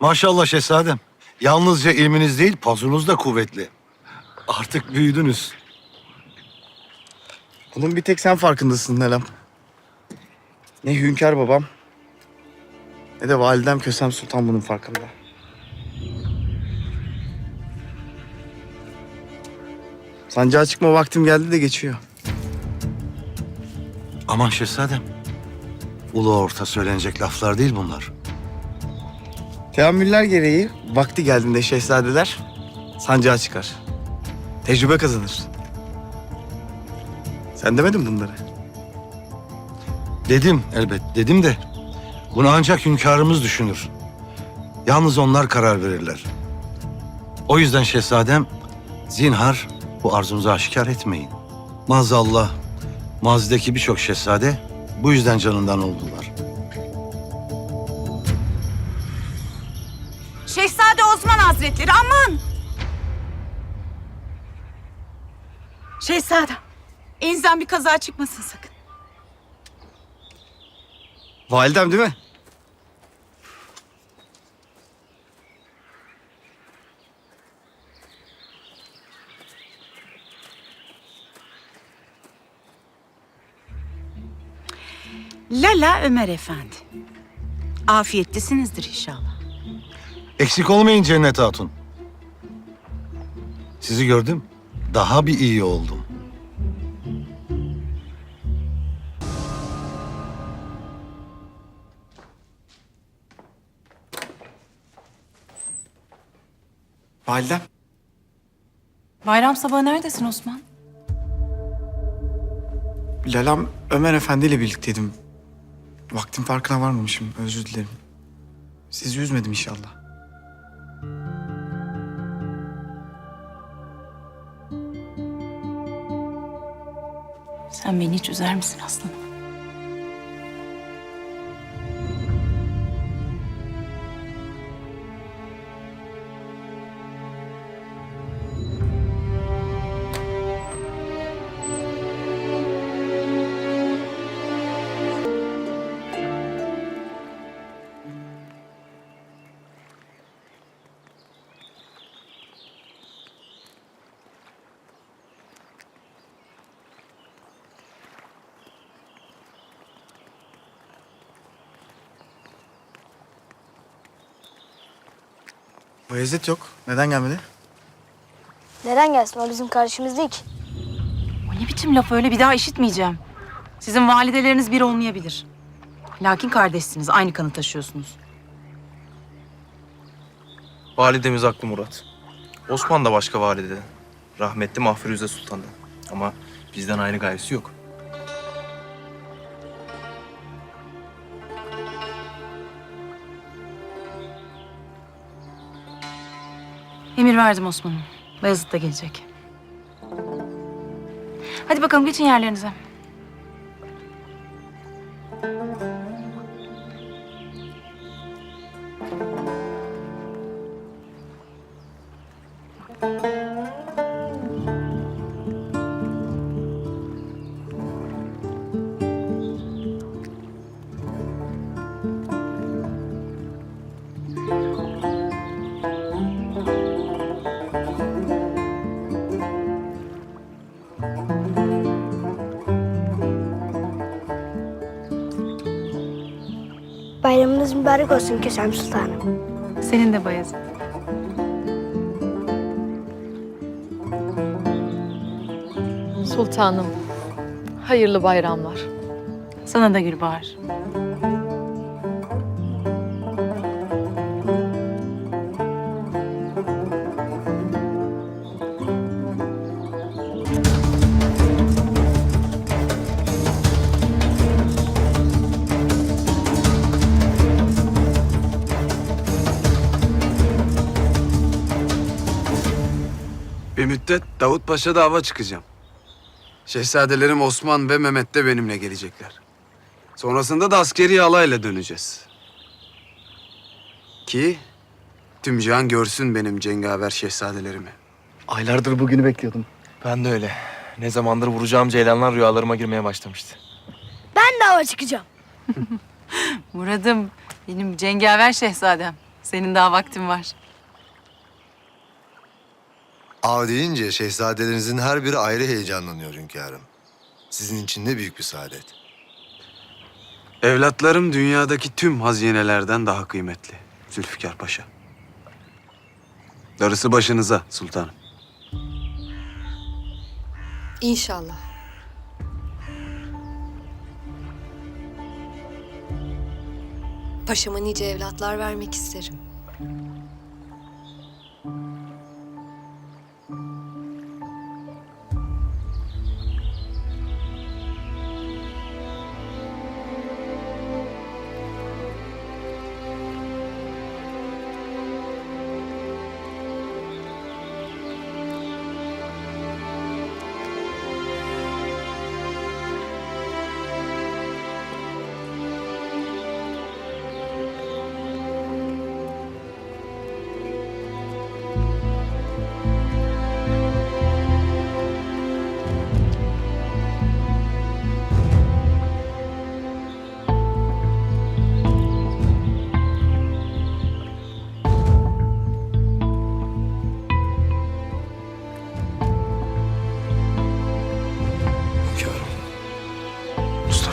Maşallah şehzadem. Yalnızca ilminiz değil, pazunuz da kuvvetli. Artık büyüdünüz. Bunun bir tek sen farkındasın Nelam. Ne hünkâr babam ne de validem Kösem Sultan bunun farkında. Sancağa çıkma vaktim geldi de geçiyor. Aman şehzadem. Ulu orta söylenecek laflar değil bunlar. Teamüller gereği vakti geldiğinde şehzadeler sancağa çıkar. Tecrübe kazanır. Sen demedin bunları. Dedim elbet, dedim de bunu ancak hünkârımız düşünür. Yalnız onlar karar verirler. O yüzden şehzadem zinhar bu arzunuzu aşikar etmeyin. Maazallah mazideki birçok şehzade bu yüzden canından oldular. Hazretleri aman! Şehzadem, elinizden bir kaza çıkmasın sakın. Validem değil mi? Lala Ömer Efendi. Afiyettesinizdir inşallah. Eksik olmayın Cennet Hatun. Sizi gördüm, daha bir iyi oldum. Validem. Bayram sabahı neredesin Osman? Lalam Ömer Efendi ile birlikteydim. Vaktin farkına varmamışım. Özür dilerim. Sizi üzmedim inşallah. Sen beni hiç üzer misin aslanım? Bayezid yok. Neden gelmedi? Neden gelsin? O bizim kardeşimiz değil ki. O ne biçim laf öyle bir daha işitmeyeceğim. Sizin valideleriniz bir olmayabilir. Lakin kardeşsiniz, aynı kanı taşıyorsunuz. Validemiz haklı Murat. Osman da başka valideden. Rahmetli Mahfiruze Sultan'dan. Ama bizden ayrı gayesi yok. Emir verdim Osman'ım. Bayezid de gelecek. Hadi bakalım geçin yerlerinize. Bayramınız mübarek olsun Kösem Sultanım. Senin de Bayezid. Sultanım, hayırlı bayramlar. Sana da Gülbahar. Müddet Davut Paşa'da hava çıkacağım. Şehzadelerim Osman ve Mehmet de benimle gelecekler. Sonrasında da askeri alayla döneceğiz. Ki tüm cihan görsün benim cengaver şehzadelerimi. Aylardır bugünü bekliyordum. Ben de öyle. Ne zamandır vuracağım ceylanlar rüyalarıma girmeye başlamıştı. Ben de hava çıkacağım. Muradım, benim cengaver şehzadem. Senin daha vaktin var. Av deyince şehzadelerinizin her biri ayrı heyecanlanıyor hünkârım. Sizin için ne büyük bir saadet. Evlatlarım dünyadaki tüm hazinelerden daha kıymetli. Zülfikar Paşa. Darısı başınıza sultanım. İnşallah. Paşama nice evlatlar vermek isterim.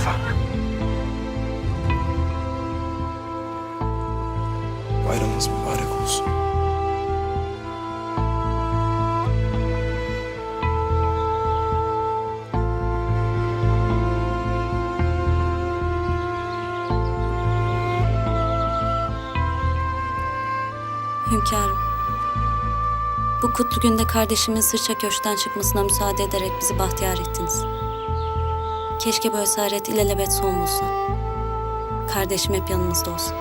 Mustafa. Bayramınız mübarek olsun. Hünkârım. Bu kutlu günde kardeşimin sırça köşkten çıkmasına müsaade ederek bizi bahtiyar ettiniz. Keşke bu esaret ilelebet son bulsa. Kardeşim hep yanımızda olsun.